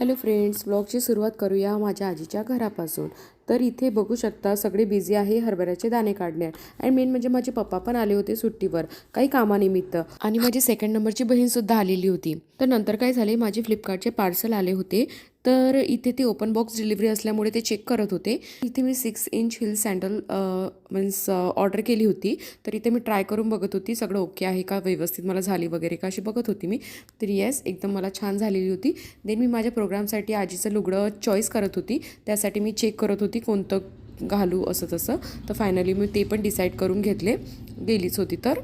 Hello friends ब्लॉगची सुरुवात करूया माझ्या आजीच्या घरापासून. तर इथे बघू शकता सगळे बिझी आहे हरभऱ्याचे दाणे काढण्यात आणि मेन म्हणजे माझे पप्पा पण आले होते सुट्टीवर काही कामानिमित्त. आणि माझी सेकंड नंबरची बहीणसुद्धा आलेली होती. तर नंतर काय झाले माझे फ्लिपकार्टचे पार्सल आले होते. तर इथे ते ओपन बॉक्स डिलिव्हरी असल्यामुळे ते चेक करत होते. इथे मी six inch heel sandal means order केली होती. तर इथे मी ट्राय करून बघत होती सगळं ओके आहे का व्यवस्थित मला झाली वगैरे का अशी बघत होती मी. तर येस एकदम मला छान झालेली होती. देन मी माझ्या प्रोग्रामसाठी आजीचं लुगडं चॉईस करत होती. त्यासाठी मी चेक करत होती. कोणतं घालू असं तसं. तर फायनली मी ते पण डिसाईड करून घेतले. गेलीच होती तर.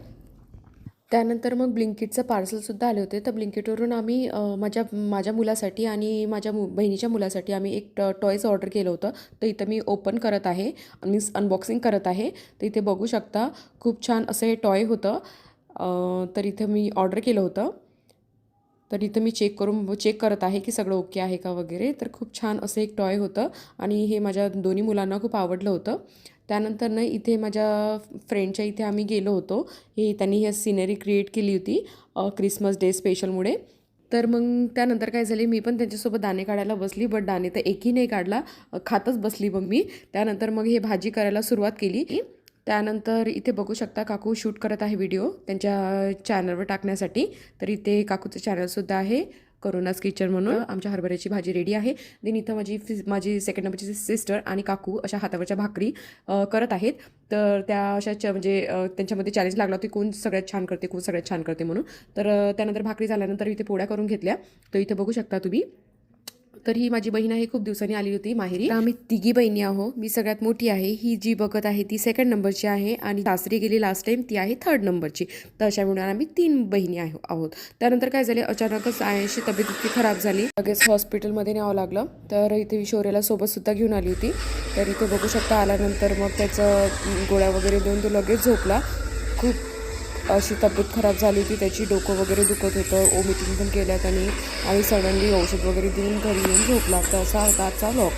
त्यानंतर मग ब्लिंकिटचं पार्सलसुद्धा आले होते. तर ब्लिंकिटवरून आम्ही माझ्या माझ्या मुलासाठी आणि माझ्या मु बहिणीच्या मुलासाठी आम्ही एक ट टॉयज ऑर्डर केलं होतं. तर इथं मी ओपन करत आहे. मीन्स अनबॉक्सिंग करत आहे. तर इथे बघू शकता खूप छान असं हे टॉय होतं. तर इथं मी ऑर्डर केलं होतं. तर इथं मी चेक करून चेक करत आहे की सगळं ओके आहे का वगैरे. तर खूप छान असं एक टॉय होतं आणि हे माझ्या दोन्ही मुलांना खूप आवडलं होतं. त्यानंतर ना इथे माझ्या फ्रेंडच्या इथे आम्ही गेलो होतो. हे त्यांनी ही सिनरी क्रिएट केली होती क्रिसमस डे स्पेशलमुळे तर मग त्यानंतर काय झाले मी पण त्यांच्यासोबत दाणे काढायला बसली बट दाणे तर एकही नाही काढला. खातच बसली मग मी. त्यानंतर मग हे भाजी करायला सुरुवात केली. त्यानंतर इथे बघू शकता काकू शूट करत आहे व्हिडिओ त्यांच्या चॅनलवर टाकण्यासाठी. तर इथे काकूचं चॅनलसुद्धा आहे करोनाज किचन म्हणून. आमच्या हरभऱ्याची भाजी रेडी आहे. देन इथं माझी फिस माझी सेकंड नंबरची सिस्टर आणि काकू अशा हातावरच्या भाकरी करत आहेत. तर त्या अशा च म्हणजे त्यांच्यामध्ये चॅलेंज लागला होती कोण सगळ्यात छान करते कोण सगळ्यात छान करते म्हणून. तर त्यानंतर भाकरी झाल्यानंतर इथे पोळ्या करून घेतल्या. तर इथे बघू शकता तुम्ही. तर ही माझी बहीण आहे खूप दिवसांनी आली होती माहेरी. आम्ही तिघी बहिणी आहो मी सगळ्यात मोठी आहे ही जी बघत आहे ती सेकंड नंबरची आहे आणि सासरी गेली लास्ट टाइम ती आहे थर्ड नंबरची तर अशा मिळून आम्ही तीन बहिणी आहो आहोत. त्यानंतर काय झाले अचानकच आयशी तब्येत इतकी खराब झाली. लगेच हॉस्पिटलमध्ये न्यावं लागलं. तर इथे मी शौर्याला सोबत सुद्धा घेऊन आली होती. तर इथे बघू शकता आल्यानंतर मग त्याचं गोळ्या वगैरे देऊन तो लगेच झोपला. खूप अशी तब्येत खराब झाली होती त्याची डोकं वगैरे दुखत होतं. ओमिटिंग पण केल्या त्यांनी आणि सडनली औषध वगैरे देऊन घरी येऊन झोपला. तर असा होता आजचा व्लॉग